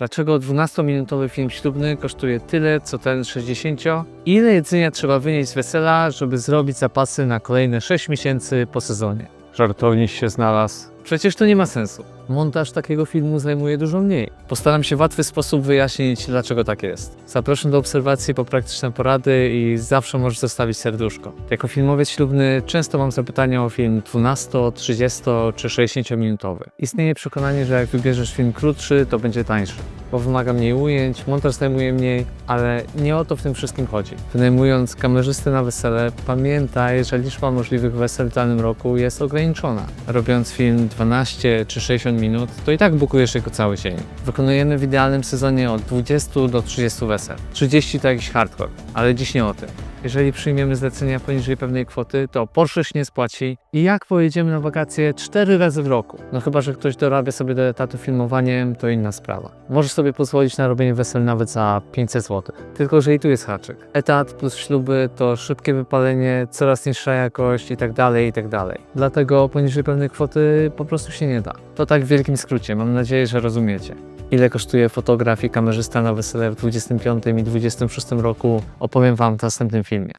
Dlaczego 12-minutowy film ślubny kosztuje tyle, co ten 60? Ile jedzenia trzeba wynieść z wesela, żeby zrobić zapasy na kolejne 6 miesięcy po sezonie? Żartownik się znalazł. Przecież to nie ma sensu. Montaż takiego filmu zajmuje dużo mniej. Postaram się w łatwy sposób wyjaśnić, dlaczego tak jest. Zapraszam do obserwacji po praktyczne porady i zawsze możesz zostawić serduszko. Jako filmowiec ślubny często mam zapytania o film 12, 30 czy 60 minutowy. Istnieje przekonanie, że jak wybierzesz film krótszy, to będzie tańszy. Bo wymaga mniej ujęć, montaż zajmuje mniej, ale nie o to w tym wszystkim chodzi. Wynajmując kamerzystę na wesele, pamiętaj, że liczba możliwych wesel w danym roku jest ograniczona. Robiąc film 12 czy 60 minut, to i tak bukujesz jego cały dzień. Wykonujemy w idealnym sezonie od 20 do 30 wesel. 30 to jakiś hardcore, ale dziś nie o tym. Jeżeli przyjmiemy zlecenia poniżej pewnej kwoty, to Porsche się nie spłaci i jak pojedziemy na wakacje 4 razy w roku. No chyba, że ktoś dorabia sobie do etatu filmowaniem, to inna sprawa. Możesz sobie pozwolić na robienie wesel nawet za 500 zł. Tylko, że i tu jest haczyk. Etat plus śluby to szybkie wypalenie, coraz niższa jakość i tak dalej, i tak dalej. Dlatego poniżej pewnej kwoty po prostu się nie da. To tak w wielkim skrócie, mam nadzieję, że rozumiecie. Ile kosztuje fotograf i kamerzysta na wesele w 25 i 26 roku, opowiem Wam w następnym filmie.